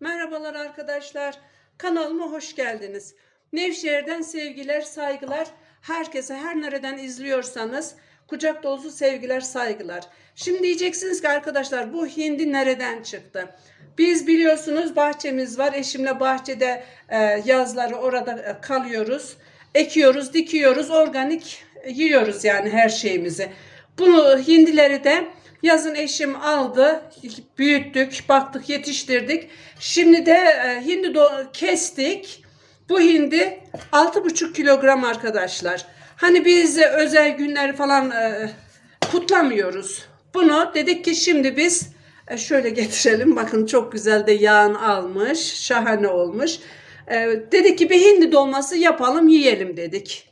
Merhabalar arkadaşlar. Kanalıma hoş geldiniz. Nevşehir'den sevgiler, saygılar. Herkese her nereden izliyorsanız kucak dolusu sevgiler, saygılar. Şimdi diyeceksiniz ki arkadaşlar bu hindi nereden çıktı? Biz biliyorsunuz bahçemiz var. Eşimle bahçede e, yazları orada e, kalıyoruz. Ekiyoruz, dikiyoruz, organik e, yiyoruz yani her şeyimizi. Bunu hindileri de yazın eşim aldı, büyüttük, baktık, yetiştirdik. Şimdi de e, hindi kestik. Bu hindi 6,5 kilogram arkadaşlar. Hani biz e, özel günleri falan e, kutlamıyoruz. Bunu dedik ki şimdi biz e, şöyle getirelim. Bakın çok güzel de yağın almış. Şahane olmuş. E, dedik ki bir hindi dolması yapalım yiyelim dedik.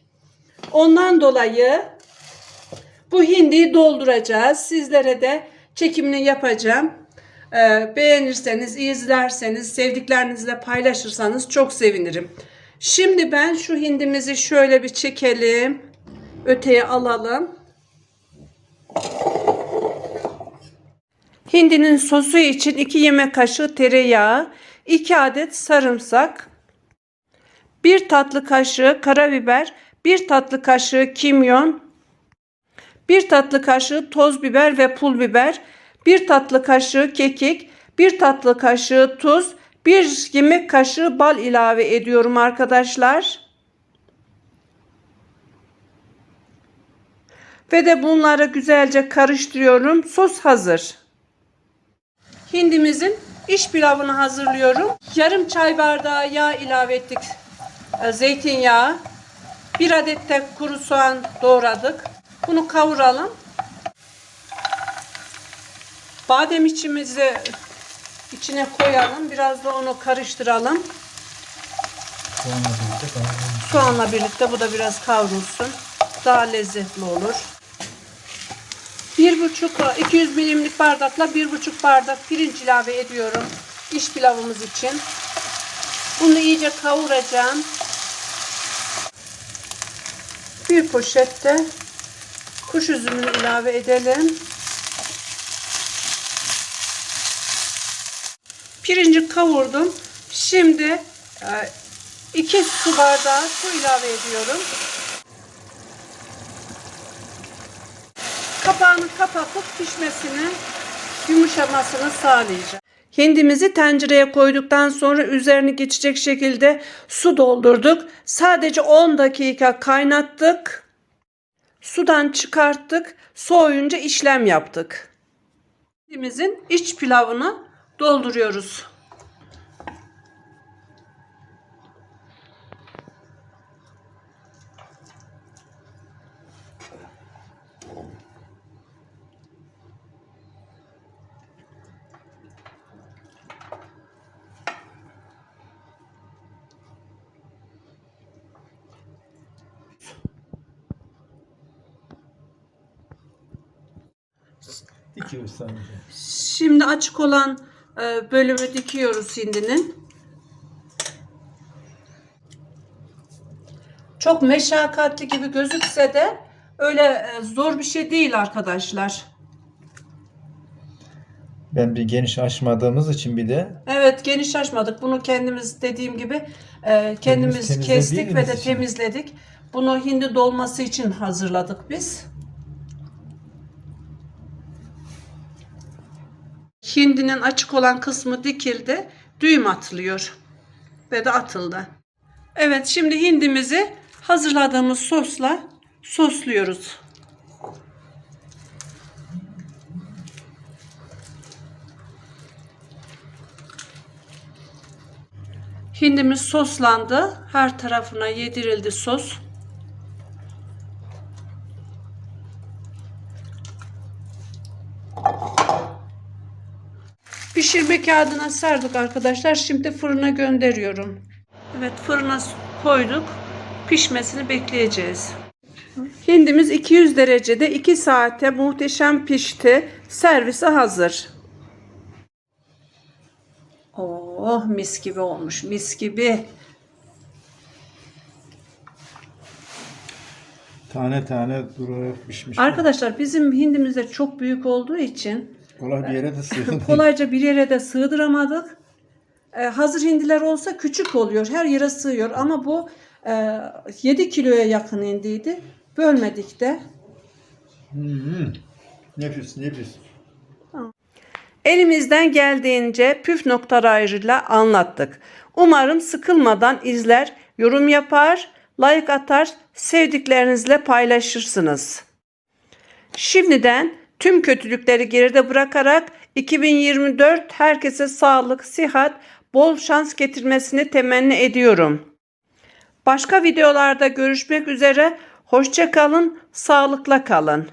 Ondan dolayı bu hindiyi dolduracağız. Sizlere de çekimini yapacağım. Ee, beğenirseniz, izlerseniz, sevdiklerinizle paylaşırsanız çok sevinirim. Şimdi ben şu hindimizi şöyle bir çekelim. Öteye alalım. Hindinin sosu için 2 yemek kaşığı tereyağı, 2 adet sarımsak, 1 tatlı kaşığı karabiber, 1 tatlı kaşığı kimyon, 1 tatlı kaşığı toz biber ve pul biber, 1 tatlı kaşığı kekik, 1 tatlı kaşığı tuz, 1 yemek kaşığı bal ilave ediyorum arkadaşlar. Ve de bunları güzelce karıştırıyorum. Sos hazır. Hindimizin iç pilavını hazırlıyorum. Yarım çay bardağı yağ ilave ettik. Zeytinyağı. Bir adet de kuru soğan doğradık. Bunu kavuralım. Badem içimizi içine koyalım. Biraz da onu karıştıralım. Soğanla birlikte. Soğanla birlikte bu da biraz kavrulsun. Daha lezzetli olur. Bir buçuk 200 milimlik bardakla bir buçuk bardak pirinç ilave ediyorum. İş pilavımız için. Bunu iyice kavuracağım. Bir poşette kuş üzümünü ilave edelim. Pirinci kavurdum. Şimdi 2 su bardağı su ilave ediyorum. Kapağını kapatıp pişmesini, yumuşamasını sağlayacağım. Hindimizi tencereye koyduktan sonra üzerini geçecek şekilde su doldurduk. Sadece 10 dakika kaynattık. Sudan çıkarttık. Soğuyunca işlem yaptık. Hindimizin iç pilavını dolduruyoruz. Dikiyoruz sadece. Şimdi açık olan e, bölümü dikiyoruz hindinin. Çok meşakkatli gibi gözükse de öyle e, zor bir şey değil arkadaşlar. Ben bir geniş açmadığımız için bir de Evet geniş açmadık. Bunu kendimiz dediğim gibi e, kendimiz Kendimiz kestik ve de için. temizledik. Bunu hindi dolması için hazırladık biz. Hindinin açık olan kısmı dikildi. Düğüm atılıyor. Ve de atıldı. Evet şimdi hindimizi hazırladığımız sosla sosluyoruz. Hindimiz soslandı. Her tarafına yedirildi sos. Pişirme kağıdına sardık arkadaşlar. Şimdi fırına gönderiyorum. Evet fırına koyduk. Pişmesini bekleyeceğiz. Hindimiz 200 derecede 2 saate muhteşem pişti. Servise hazır. Oh mis gibi olmuş mis gibi. tane tane durarak pişmiş. Arkadaşlar bizim hindimiz de çok büyük olduğu için Kolay bir yere de sığdı. kolayca bir yere de sığdıramadık. e, hazır hindiler olsa küçük oluyor. Her yere sığıyor ama bu e, 7 kiloya yakın indiydi. Bölmedik de. Hmm. Nefis nefis. Elimizden geldiğince püf noktalarıyla anlattık. Umarım sıkılmadan izler, yorum yapar, like atar, sevdiklerinizle paylaşırsınız. Şimdiden tüm kötülükleri geride bırakarak 2024 herkese sağlık, sihat, bol şans getirmesini temenni ediyorum. Başka videolarda görüşmek üzere. Hoşça kalın, sağlıkla kalın.